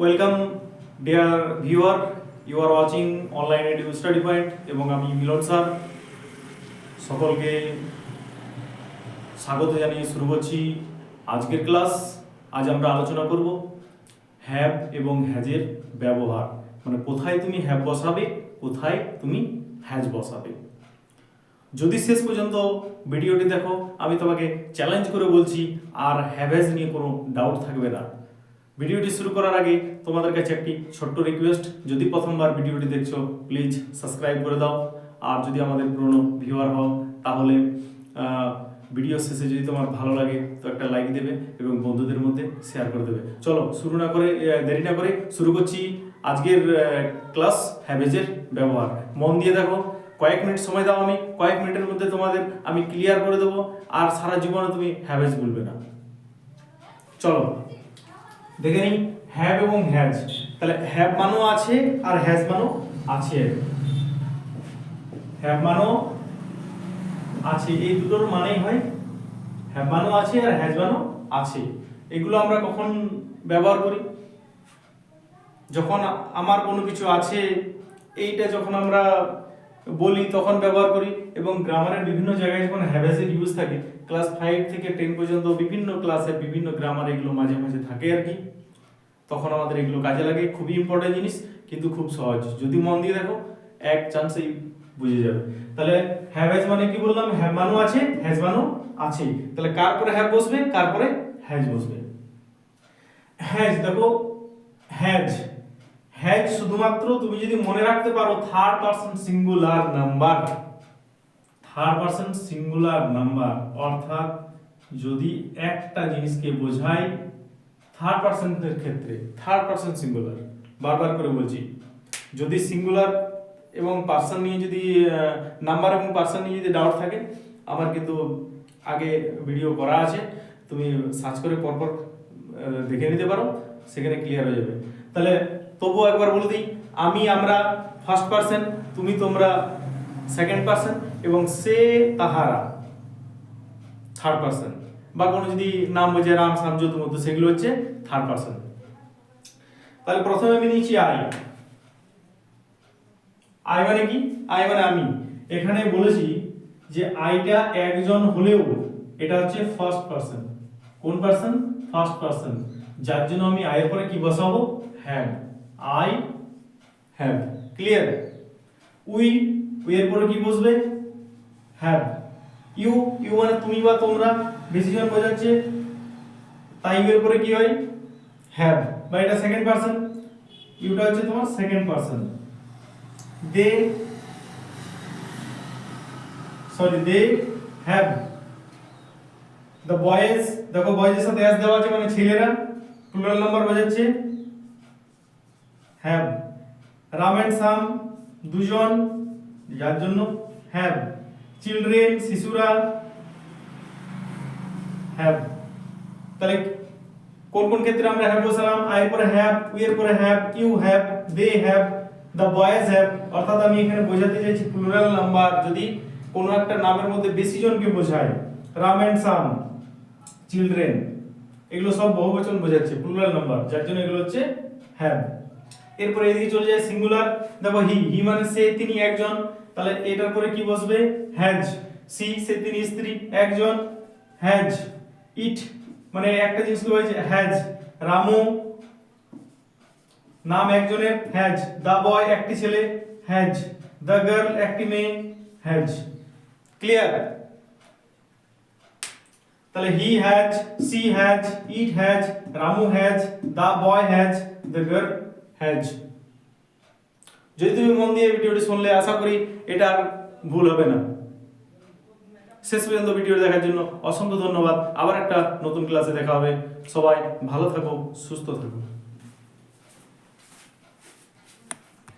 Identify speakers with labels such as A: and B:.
A: Welcome dear viewer you are watching online edu study point এবং আমি মিলন sir. সকলকে স্বাগত জানিয়ে শুরু করছি আজকের ক্লাস। আজ আমরা আলোচনা করব হ্যাভ এবং হ্যাজের ব্যবহার। মানে কোথায় তুমি হ্যাভ বসাবে, কোথায় তুমি হ্যাজ বসাবে। যদি শেষ পর্যন্ত ভিডিওটি দেখো, আমি তোমাকে চ্যালেঞ্জ করে বলছি, আর হ্যাভেজ নিয়ে কোনো ডাউট থাকবে না। ভিডিওটি শুরু করার আগে তোমাদের কাছে একটি ছোট্ট রিকোয়েস্ট যদি প্রথমবার ভিডিওটি দেখছ প্লিজ সাবস্ক্রাইব করে দাও। আর যদি আমাদের পুরনো ভিউয়ার হও, তাহলে ভিডিও শেষে যদি তোমার ভালো লাগে, তো একটা লাইক দেবে এবং বন্ধুদের মধ্যে শেয়ার করে দেবে। চলো, শুরু না করে দেরি না করে শুরু করছি আজকের ক্লাস হ্যাভেজের ব্যবহার। মন দিয়ে দেখো, কয়েক মিনিট সময় দাও আমি, কয়েক মিনিটের মধ্যে তোমাদের আমি ক্লিয়ার করে দেবো, আর সারা জীবনে তুমি হ্যাভেজ বলবে না। চলো, দেখে নিই। হ্যাভ এবং হ্যাজ। তাহলে হ্যাভ মানো আছে আর হ্যাজ মানো আছে। হ্যাভ মানো আছে, এই দুটোর মানেই হয় হ্যাভ মানো আছে আর হ্যাজ মানো আছে। এগুলো আমরা কখন ব্যবহার করি? যখন আমার কোনো কিছু আছে, এইটা যখন আমরা বলি তখন ব্যবহার করি এবং গ্রামারের বিভিন্ন জায়গায় যখন হ্যাভেজের ইউজ থাকে ক্লাস ফাইভ থেকে টেন পর্যন্ত বিভিন্ন ক্লাসে বিভিন্ন গ্রামার এগুলো মাঝে মাঝে থাকে আর কি। তখন আমাদের এগুলো কাজে লাগে, খুবই ইম্পর্টেন্ট জিনিস, কিন্তু খুব সহজ। যদি মন দিয়ে দেখো, এক চান্সেই বুঝে যাবে। তাহলে হ্যাভেজ মানে কি বললাম? হ্যাভ মানো আছে হ্যাজ মানো আছে তাহলে কার পরে হ্যাভ বসবে? কার পরে হ্যাজ বসবে? হ্যাজ দেখো হ্যাজ হ্যাজ শুধুমাত্র তুমি যদি মনে রাখতে পারো third person singular number third person singular number অর্থাৎ যদি একটা জিনিসকে বোঝায় থার্ড পারসনের ক্ষেত্রে থার্ড পারসন সিঙ্গুলার বারবার করে বলছি। যদি সিঙ্গুলার এবং পার্সন নিয়ে যদি নাম্বার এবং পার্সন নিয়ে যদি ডাউট থাকে, আমার কিন্তু আগে ভিডিও করা আছে, তুমি সার্চ করে পরপর দেখে নিতে পারো, সেখানে ক্লিয়ার হয়ে যাবে। তাহলে তবুও একবার বলে দিই, আমি, আমরা ফার্স্ট পার্সন তুমি, তোমরা সেকেন্ড পার্সন এবং সে, তাহারা থার্ড পার্সন বা কোনো যদি নাম বোঝে রাম সামজত মতো সেগুলো হচ্ছে থার্ড পার্সন তাহলে প্রথমে আমি নিয়েছি আই আই মানে কি? আই মানে আমি। এখানে বলেছি যে আইটা একজন হলেও এটা হচ্ছে ফার্স্ট পার্সন কোন পার্সন ফার্স্ট পার্সন যার জন্য আমি আয়ের পরে কি বসাবো? Have I have clear we we এর পরে কি বসবে? হ্যাভ ইউ ইউ মানে তুমি বা তোমরা বেশি জন বোঝাচ্ছে। তাই এর পরে কি হয়? হ্যাভ বা এটা সেকেন্ড পার্সন ইউটা হচ্ছে তোমার second person they sorry they have the boys দেখো বয়েজের সাথে এস দেওয়া আছে মানে ছেলেরা প্লুরাল নাম্বার বোঝাচ্ছে। হ্যাভ রাম এন্ড সাম দুজন, যার জন্য হ্যাভ চিলড্রেন শিশুরা হ্যাভ তাহলে কোন কোন ক্ষেত্রে আমরা হ্যাভ বসালাম? আই এর পরে হ্যাভ উই এর পরে have you have they have the boys have অর্থাৎ আমি এখানে বোঝাতে চাইছি প্লুরাল নাম্বার যদি কোনো একটা নামের মধ্যে বেশি জনকে বোঝায় রাম এন্ড সাম চিলড্রেন এগুলো সব বহুবচন বোঝাচ্ছে প্লুরাল নাম্বার যার জন্য এগুলো হচ্ছে হ্যাভ এরপরে এদিকে চলে যায় সিঙ্গুলার দেখো হি হি মানে সে, তিনি একজন, তাহলে এটার পরে কি বসবে? হ্যাজ সি সে, তিনি স্ত্রী, একজন হ্যাজ ইট মানে একটা জিনিসকে বলছে? হ্যাজ রামু, নাম একজনের হ্যাজ দা বয় একটি ছেলে হ্যাজ দ্য গার্ল একটি মেয়ে হ্যাজ ক্লিয়ার তাহলে he has she has it has Ramu has the boy has the girl has যদি তুমি মন দিয়ে ভিডিওটি শুনলে, আশা করি এটা আর ভুল হবে না। শেষ পর্যন্ত ভিডিওটি দেখার জন্য অসংখ্য ধন্যবাদ। আবার একটা নতুন ক্লাসে দেখা হবে। সবাই ভালো থাকো, সুস্থ থাকো।